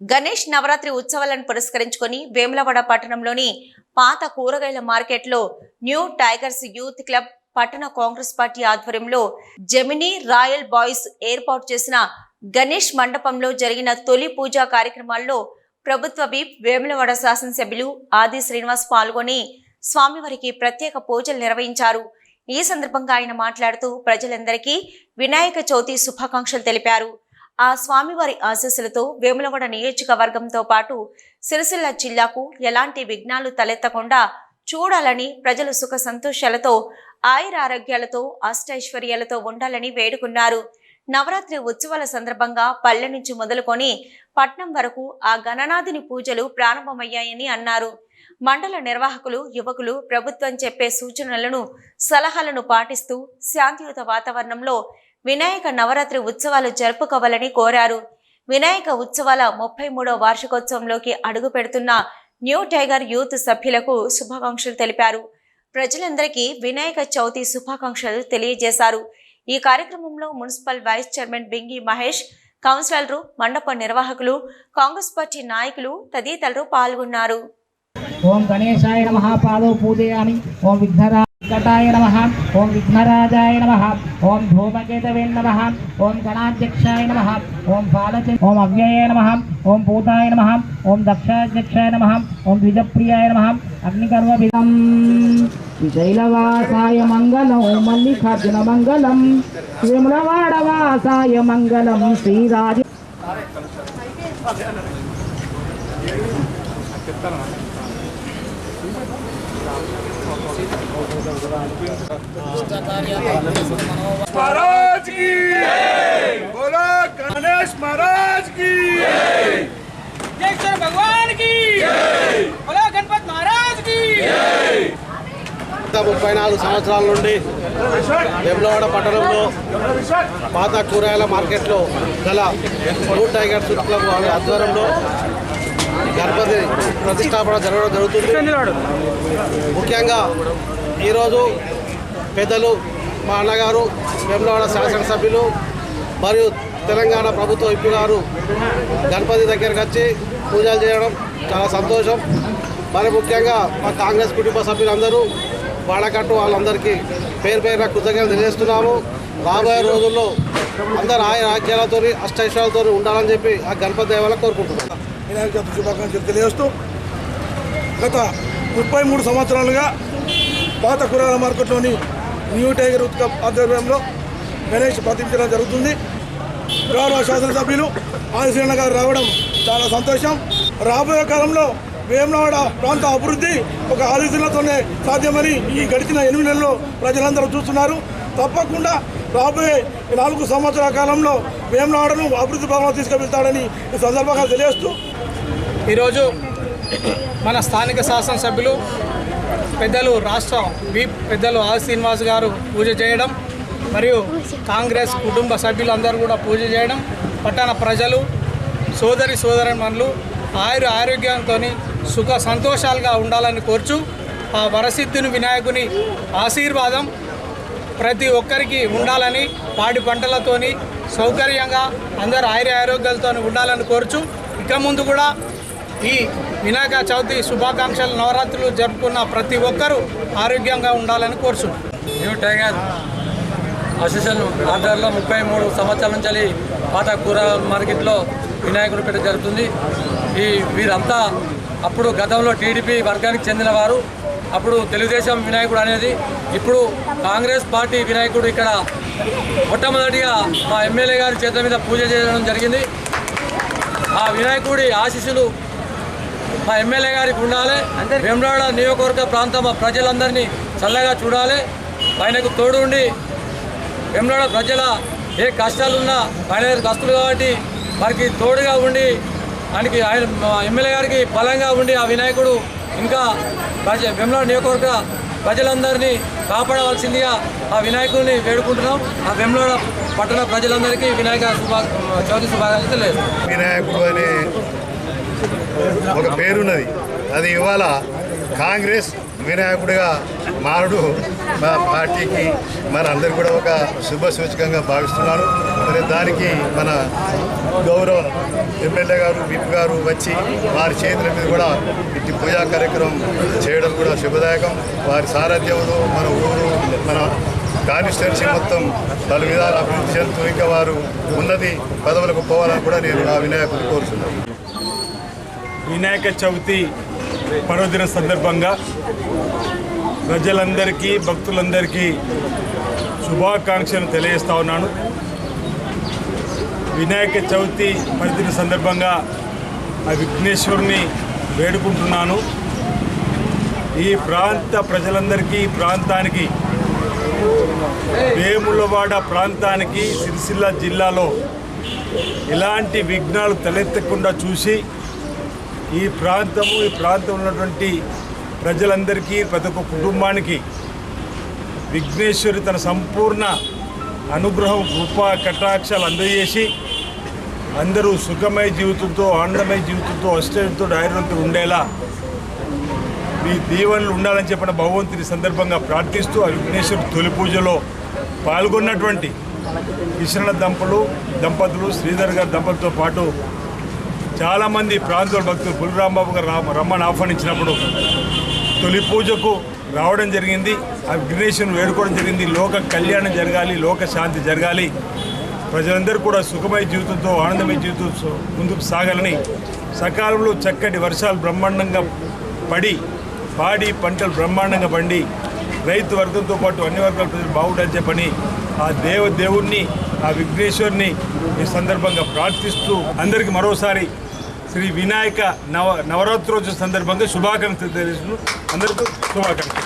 గణేష్ నవరాత్రి ఉత్సవాలను పురస్కరించుకొని వేములవాడ పట్టణంలోని పాత కూరగాయల మార్కెట్లో న్యూ టైగర్స్ యూత్ క్లబ్ పట్టణ కాంగ్రెస్ పార్టీ ఆధ్వర్యంలో జెమినీ రాయల్ బాయ్స్ ఏర్పాటు చేసిన గణేష్ మండపంలో జరిగిన తొలి పూజా కార్యక్రమాల్లో ప్రభుత్వ విప్ వేములవాడ శాసనసభ్యులు ఆది శ్రీనివాస్ పాల్గొని స్వామివారికి ప్రత్యేక పూజలు నిర్వహించారు. ఈ సందర్భంగా ఆయన మాట్లాడుతూ ప్రజలందరికీ వినాయక చవితి శుభాకాంక్షలు తెలిపారు. ఆ స్వామివారి ఆశీస్సులతో వేములవాడ నియోజకవర్గంతో పాటు సిరిసిల్ల జిల్లాకు ఎలాంటి విఘ్నాలు తలెత్తకుండా చూడాలని ప్రజలు సుఖ సంతోషాలతో ఆయురారోగ్యాలతో అష్టైశ్వర్యాలతో ఉండాలని వేడుకున్నారు. నవరాత్రి ఉత్సవాల సందర్భంగా పల్లె నుంచి మొదలుకొని పట్నం వరకు ఆ గణనాథుని పూజలు ప్రారంభమయ్యాయని అన్నారు. మండల నిర్వాహకులు యువకులు ప్రభుత్వం చెప్పే సూచనలను సలహాలను పాటిస్తూ శాంతియుత వాతావరణంలో వినాయక నవరాత్రి ఉత్సవాలు జరుపుకోవాలని కోరారు. వినాయక ఉత్సవాల ముప్పై మూడో వార్షికోత్సవంలోకి అడుగు పెడుతున్న న్యూ టైగర్ యూత్ సభ్యులకు శుభాకాంక్షలు తెలిపారు. ప్రజలందరికీ వినాయక చవితి శుభాకాంక్షలు తెలియజేశారు. ఈ కార్యక్రమంలో municipal vice chairman Bingi Mahesh కౌన్సిలర్లు మండప నిర్వాహకులు కాంగ్రెస్ పార్టీ నాయకులు తదితరులు పాల్గొన్నారు. ఓం గణేశాయ నమ పాదో పూజయామి. ఓం విఘ్నరాజాయ నమ ఓం విఘ్నరాజాయ నమ ఓం ధూమకేతవే నమ ఓం గణాధ్యక్షాయ నమ ఓం పాలచ ఓం అవ్యయ నమ ఓం పూతాయ నమ ఓం దక్షాధ్యక్షాయ నమ ఓం ద్విజప్రియాయ నమ అగ్నికర్మభిదం శైలవాసాయ మంగళం మల్లికార్జున మంగళం వేములవాడవాసాయ మంగళం శ్రీరాజ महाराज की बोलो गणेश महाराज की जय भगवान की बोलो गणपत महाराज की గత ముప్పై నాలుగు సంవత్సరాల నుండి వెమ్లవాడ పట్టణంలో పాత కూరగాయల మార్కెట్లో గల బ్లూ టైగర్ ఫుడ్ క్లబ్ వారి ఆధ్వర్యంలో గణపతి ప్రతిష్టాపన జరగడం జరుగుతుంది. ముఖ్యంగా ఈరోజు పెద్దలు మా అన్నగారు వెమ్లవాడ శాసనసభ్యులు మరియు తెలంగాణ ప్రభుత్వ విప్పు గారు గణపతి దగ్గరికి వచ్చి పూజలు చేయడం చాలా సంతోషం. మరి ముఖ్యంగా మా కాంగ్రెస్ కుటుంబ సభ్యులందరూ వాడకట్టు వాళ్ళందరికీ పేరు పేరున కృతజ్ఞతలు తెలియజేస్తున్నాము. రాబోయే రోజుల్లో అందరు ఆయన రాజ్యాలతో అష్టైశ్వర్యాలతో ఉండాలని చెప్పి ఆ గణపతి దేవాల కోరుకుంటున్నాం. వినాయక చవితి శుభాకాంక్షలు తెలియజేస్తూ గత ముప్పై మూడు సంవత్సరాలుగా పాత కూరగాయల మార్కెట్లోని న్యూ టైగర్ ఉత్కప్ ఆధ్వర్యంలో గణేష్ ప్రతిపించడం జరుగుతుంది. గౌరవ శాసనసభ్యులు ఆదిశ్రీణ గారు రావడం చాలా సంతోషం. రాబోయే కాలంలో వేమనవాడ ప్రాంత అభివృద్ధి ఒక ఆలోచనలతోనే సాధ్యమని ఈ గడిచిన ఎనిమిది నెలల్లో ప్రజలందరూ చూస్తున్నారు. తప్పకుండా రాబోయే ఈ నాలుగు సంవత్సరాల కాలంలో వేమనవాడను అభివృద్ధి భాగంలో తీసుకువెళ్తాడని ఈ సందర్భంగా తెలియజేస్తూ ఈరోజు మన స్థానిక శాసనసభ్యులు పెద్దలు రాష్ట్ర వీప్ పెద్దలు ఆర్ శ్రీనివాస్ గారు పూజ చేయడం మరియు కాంగ్రెస్ కుటుంబ సభ్యులందరూ కూడా పూజ చేయడం పట్టణ ప్రజలు సోదరి సోదరమణులు ఆయుర ఆరోగ్యంతో సుఖ సంతోషాలుగా ఉండాలని కోర్చు ఆ వరసిద్ధిని వినాయకుని ఆశీర్వాదం ప్రతి ఒక్కరికి ఉండాలని పాడి పంటలతోని సౌకర్యంగా అందరూ ఆయుర ఆరోగ్యాలతో ఉండాలని కోరుచు. ఇక ముందు కూడా ఈ వినాయక చవితి శుభాకాంక్షలు నవరాత్రులు జరుపుకున్న ప్రతి ఒక్కరూ ఆరోగ్యంగా ఉండాలని కోరుచు న్యూ టైగర్ అసోసియేషన్ ఆధ్వర్యంలో ముప్పై మూడు సంవత్సరాల నుంచి పాత కూర మార్కెట్లో వినాయకుడు పెట్ట జరుగుతుంది. ఈ వీరంతా అప్పుడు గతంలో టీడీపీ వర్గానికి చెందినవారు అప్పుడు తెలుగుదేశం వినాయకుడు అనేది ఇప్పుడు కాంగ్రెస్ పార్టీ వినాయకుడు ఇక్కడ మొట్టమొదటిగా మా ఎమ్మెల్యే గారి చేతుల మీద పూజ చేయడం జరిగింది. ఆ వినాయకుడి ఆశీస్సులు మా ఎమ్మెల్యే గారికి ఉండాలి. వేమరాడ నియోజకవర్గ ప్రాంతం ప్రజలందరినీ చల్లగా చూడాలి. ఆయనకు తోడు ఉండి వేమరాడ ప్రజల ఏ కష్టాలున్నా ఆయన కస్తులు కాబట్టి వారికి తోడుగా ఉండి ఆయనకి ఆయన మా ఎమ్మెల్యే గారికి బలంగా ఉండి ఆ వినాయకుడు ఇంకా ప్రజ వేమరాడ నియోజకవర్గ ప్రజలందరినీ కాపాడవలసిందిగా ఆ వినాయకుడిని వేడుకుంటున్నాం. ఆ వేమరాడ పట్టణ ప్రజలందరికీ వినాయక శుభా చవితి శుభాకాంక్షలు తెలియజేస్తున్నాం. వినాయకుడు అనే ఒక పేరున్నది. అది ఇవాళ కాంగ్రెస్ వినాయకుడిగా మారుడు మా పార్టీకి మన అందరు కూడా ఒక శుభ సూచకంగా భావిస్తున్నాను మరి దానికి మన గౌరవ ఎమ్మెల్యే గారు విప్ గారు వచ్చి వారి చేతుల మీద కూడా ఇట్టి పూజా కార్యక్రమం చేయడం కూడా శుభదాయకం. వారి సారథ్యంలో మన ఊరు మన కాన్స్టిట్యున్సీ మొత్తం పలు విధాలు అభివృద్ధి చెందుతూ ఇంకా వారు ఉన్నది పదవులకు పోవాలని కూడా నేను ఆ వినాయకుడు కోరుతున్నాను వినాయక చవితి పర్వదిన సందర్భంగా ప్రజలందరికీ భక్తులందరికీ శుభాకాంక్షలు తెలియజేస్తా ఉన్నాను. వినాయక చవితి పర్వదిన సందర్భంగా ఆ విఘ్నేశ్వరుని వేడుకుంటున్నాను. ఈ ప్రాంత ప్రజలందరికీ ప్రాంతానికి వేములవాడ ప్రాంతానికి సిరిసిల్ల జిల్లాలో ఎలాంటి విఘ్నాలు తలెత్తకుండా చూసి ఈ ప్రాంతము ఈ ప్రాంతంలో ఉన్నటువంటి ప్రజలందరికీ ప్రతి ఒక్క కుటుంబానికి విఘ్నేశ్వరి తన సంపూర్ణ అనుగ్రహం కృప కటాక్షాలు అందజేసి అందరూ సుఖమయ జీవితంతో ఆనందమయ జీవితంతో అష్టంతో ఆయుర్వంతో ఉండేలా మీ దీవెనలు ఉండాలని చెప్పిన భగవంతుని సందర్భంగా ప్రార్థిస్తూ ఆ విఘ్నేశ్వరి తొలి పూజలో పాల్గొన్నటువంటి కిషణ దంపలు దంపతులు శ్రీధర్ గారి దంపతులతో పాటు చాలామంది ప్రాంతీయ భక్తులు పులిరాంబాబు గారు రా- రమ్మని ఆహ్వానించినప్పుడు తొలి పూజకు రావడం జరిగింది. ఆ విఘ్నేశ్వరుని వేడుకోవడం జరిగింది. లోక కళ్యాణం జరగాలి లోక శాంతి జరగాలి. ప్రజలందరూ కూడా సుఖమయ జీవితంతో ఆనందమయ జీవితంతో ముందుకు సాగాలని సకాలంలో చక్కటి వర్షాలు బ్రహ్మాండంగా పడి పాడి పంటలు బ్రహ్మాండంగా పండి రైతు వర్గంతో పాటు అన్ని వర్గాల ప్రజలు బాగుండాలని చెప్పని ఆ దేవ దేవుణ్ణి ఆ విఘ్నేశ్వరుని ఈ సందర్భంగా ప్రార్థిస్తూ అందరికీ మరోసారి శ్రీ వినాయక నవ నవరాత్రోత్సవ సందర్భంగా శుభాకాంక్షలు తెలుసు అందరికీ శుభాకాంక్షలు.